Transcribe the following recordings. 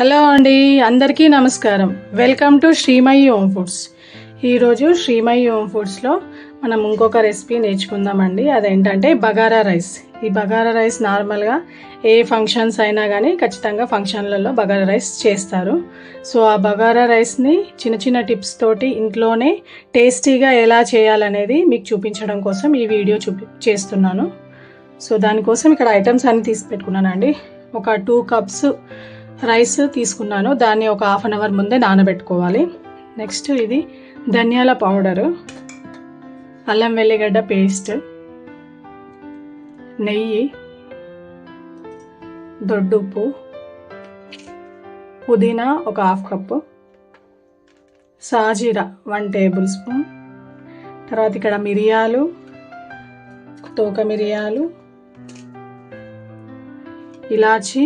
Hello అండి అందరికీ నమస్కారం. Welcome to Shrimayi home foods. ఈరోజు శ్రీమయి హోమ్ ఫుడ్స్లో మనం ఇంకొక రెసిపీ నేర్చుకుందామండి. అదేంటంటే బగారా రైస్. ఈ బగారా రైస్ నార్మల్గా ఏ ఫంక్షన్స్ అయినా కానీ ఖచ్చితంగా ఫంక్షన్లలో బగారా రైస్ చేస్తారు. సో ఆ బగారా రైస్ని చిన్న చిన్న టిప్స్ తోటి ఇంట్లోనే టేస్టీగా ఎలా చేయాలనేది మీకు చూపించడం కోసం ఈ వీడియో చూపి చేస్తున్నాను. సో దానికోసం ఇక్కడ ఐటమ్స్ అన్ని తీసి పెట్టుకున్నానండి. ఒక టూ కప్స్ రైస్ తీసుకున్నాను. దాన్ని ఒక హాఫ్ అన్ అవర్ ముందే నానబెట్టుకోవాలి. నెక్స్ట్ ఇది ధనియాల పౌడరు అల్లం వెల్లిగడ్డ పేస్ట్ నెయ్యి దొడ్డుప్పు పుదీనా ఒక హాఫ్ కప్పు సాజీరా వన్ టేబుల్ స్పూన్ తర్వాత ఇక్కడ మిరియాలు తోక మిరియాలు ఇలాచి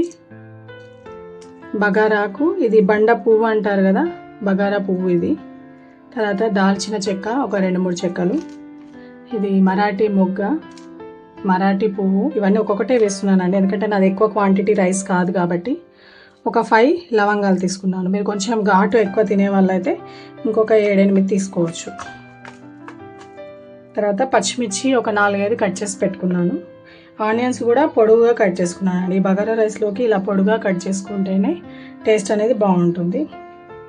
బగారాకు ఇది బండ పువ్వు అంటారు కదా బగారా పువ్వు ఇది. తర్వాత దాల్చిన చెక్క ఒక రెండు మూడు చెక్కలు. ఇది మరాఠీ మొగ్గ మరాఠీ పువ్వు. ఇవన్నీ ఒక్కొక్కటే వేస్తున్నానండి ఎందుకంటే నాది ఎక్కువ క్వాంటిటీ రైస్ కాదు కాబట్టి. ఒక ఫైవ్ లవంగాలు తీసుకున్నాను. మీరు కొంచెం ఘాటు ఎక్కువ తినే వాళ్ళైతే ఇంకొక ఏడెనిమిది తీసుకోవచ్చు. తర్వాత పచ్చిమిర్చి ఒక నాలుగైదు కట్ చేసి పెట్టుకున్నాను. ఆనియన్స్ కూడా పొడుగుగా కట్ చేసుకున్నానండి. ఈ బగారా రైస్లోకి ఇలా పొడుగా కట్ చేసుకుంటేనే టేస్ట్ అనేది బాగుంటుంది.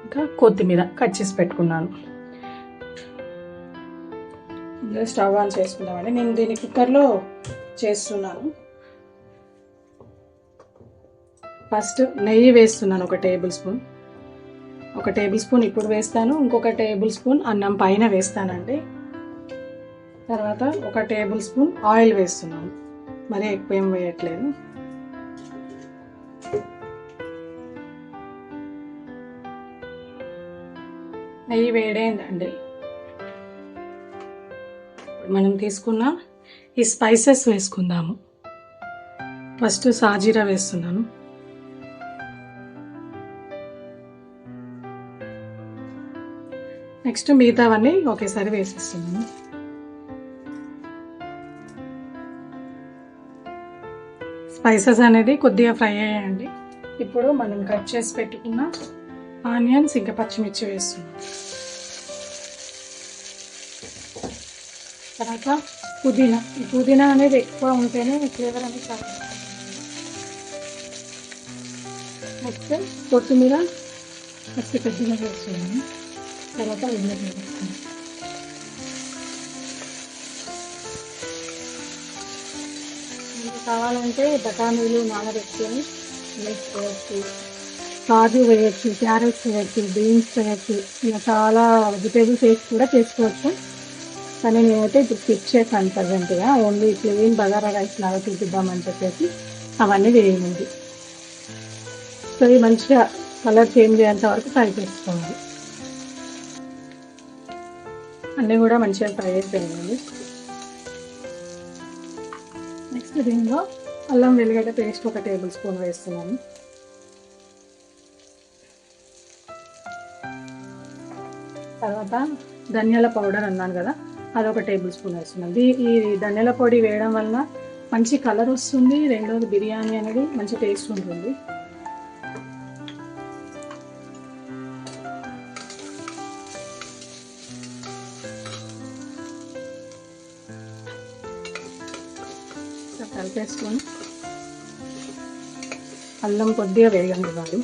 ఇంకా కొత్తిమీర కట్ చేసి పెట్టుకున్నాను. స్టవ్ ఆన్ చేసుకుందామండి. నేను దీన్ని కుక్కర్లో చేస్తున్నాను. ఫస్ట్ నెయ్యి వేస్తున్నాను ఒక టేబుల్ స్పూన్. ఒక టేబుల్ స్పూన్ ఇప్పుడు వేస్తాను. ఇంకొక టేబుల్ స్పూన్ అన్నం పైన వేస్తానండి. తర్వాత ఒక టేబుల్ స్పూన్ ఆయిల్ వేస్తున్నాను. మరీ ఎక్కువ ఏం వేయట్లేదు. నెయ్యి వేడైందండి. మనం తీసుకున్న ఈ స్పైసెస్ వేసుకుందాము. ఫస్ట్ సాజీరా వేస్తున్నాను. నెక్స్ట్ మిగతావన్నీ ఒకేసారి వేసేస్తున్నాను. స్పైసెస్ అనేది కొద్దిగా ఫ్రై అయ్యాయండి. ఇప్పుడు మనం కట్ చేసి పెట్టుకున్న ఆనియన్స్ ఇంకా పచ్చిమిర్చి వేస్తున్నాం. తర్వాత పుదీనా. ఈ పుదీనా అనేది ఎక్కువ ఉంటేనే ఫ్లేవర్ అనేది చాలా నెక్స్ట్ కొత్తిమీర ఫస్ట్ పెద్దగా వేస్తున్నాము తర్వాత ఉల్లిగడ్డ వేస్తున్నాను. కావాలంటే బఠానీలు నానబెట్టుకొని వేసుకోవచ్చు కాజు వేయచ్చు క్యారెట్స్ వేయచ్చు బీన్స్ వేయచ్చు. ఇలా చాలా వెజిటేబుల్స్ వేసి కూడా చేసుకోవచ్చు. కానీ నేనైతే ఇప్పుడు స్కిప్ చేశాను ప్రజెంట్గా. ఓన్లీ ప్లెయిన్ బగారా రైస్ లాగా చూపిద్దామని చెప్పేసి అవన్నీ వేయలేదు సో ఇవి మంచిగా కలర్ చేంజ్ అయ్యేంత వరకు ఫ్రై చేసుకోవాలి. అన్నీ కూడా మంచిగా ఫ్రై అయిపోయిందండి దీనిలో అల్లం వెల్లిగడ్డ పేస్ట్ ఒక టేబుల్ స్పూన్ వేస్తున్నాను. తర్వాత ధనియాల పౌడర్ అన్నాను కదా అది ఒక టేబుల్ స్పూన్ వేస్తున్నాను. ఈ ధనియాల పొడి వేయడం వలన మంచి కలర్ వస్తుంది రెండోది బిర్యానీ అనేది మంచి టేస్ట్ ఉంటుంది. కలిపేసుకొని అల్లం కొద్దిగా వేగనివ్వాలి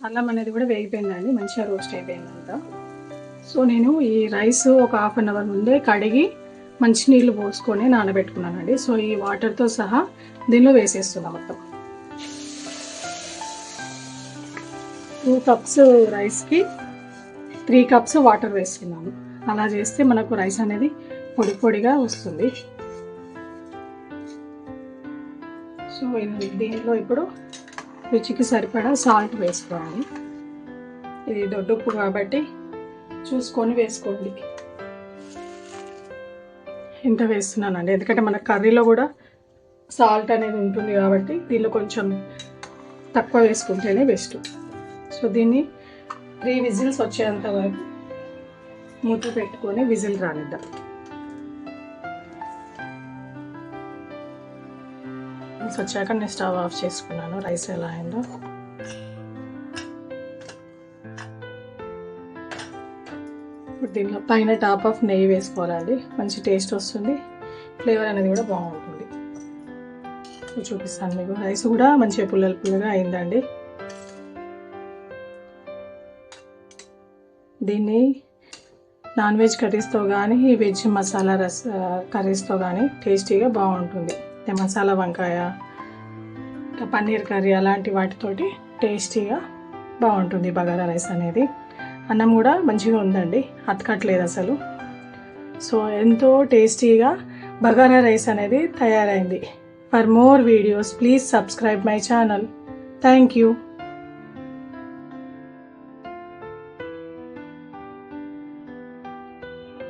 అల్లం అనేది కూడా వేగిపోయిందండి మంచిగా రోస్ట్ అయిపోయిందంతా. సో నేను ఈ రైస్ ఒక హాఫ్ అన్ అవర్ ముందే కడిగి మంచినీళ్ళు పోసుకొని నానబెట్టుకున్నానండి. సో ఈ వాటర్తో సహా దీనిలో వేసేస్తున్నాం మొత్తం. టూ కప్స్ రైస్కి త్రీ కప్స్ వాటర్ వేస్తున్నాను అలా చేస్తే మనకు రైస్ అనేది పొడి పొడిగా వస్తుంది. సో దీంట్లో ఇప్పుడు రుచికి సరిపడా సాల్ట్ వేసుకోవాలి. ఇది దొడ్డుప్పు కాబట్టి చూసుకొని వేసుకోండి. ఇంత వేస్తున్నానండి. ఎందుకంటే మన కర్రీలో కూడా సాల్ట్ అనేది ఉంటుంది కాబట్టి దీనిలో కొంచెం తక్కువ వేసుకుంటేనే బెస్ట్. సో దీన్ని త్రీ విజిల్స్ వచ్చేంత వరకు మూత పెట్టుకొని విజిల్ రానిద్దాం. వచ్చాక నేను స్టవ్ ఆఫ్ చేసుకున్నాను. రైస్ ఎలా అయిందో. ఇప్పుడు దీనిలో పైన టాప్ ఆఫ్ నెయ్యి వేసుకోవాలండి మంచి టేస్ట్ వస్తుంది. ఫ్లేవర్ అనేది కూడా బాగుంటుంది. చూపిస్తాను మీకు. రైస్ కూడా మంచిగా పుల్లలు పుల్లగా అయిందండి. దీన్ని నాన్ వెజ్ కర్రీస్తో కానీ వెజ్ మసాలా రస్ కర్రీస్తో కానీ టేస్టీగా బాగుంటుంది. మసాలా వంకాయ పన్నీర్ కర్రీ అలాంటి వాటితోటి టేస్టీగా బాగుంటుంది బగారా రైస్ అనేది. అన్నం కూడా మంచిగా ఉందండి అతకట్లేదు అసలు. సో ఎంతో టేస్టీగా బగారా రైస్ అనేది తయారైంది. For more videos please subscribe my channel. Thank you.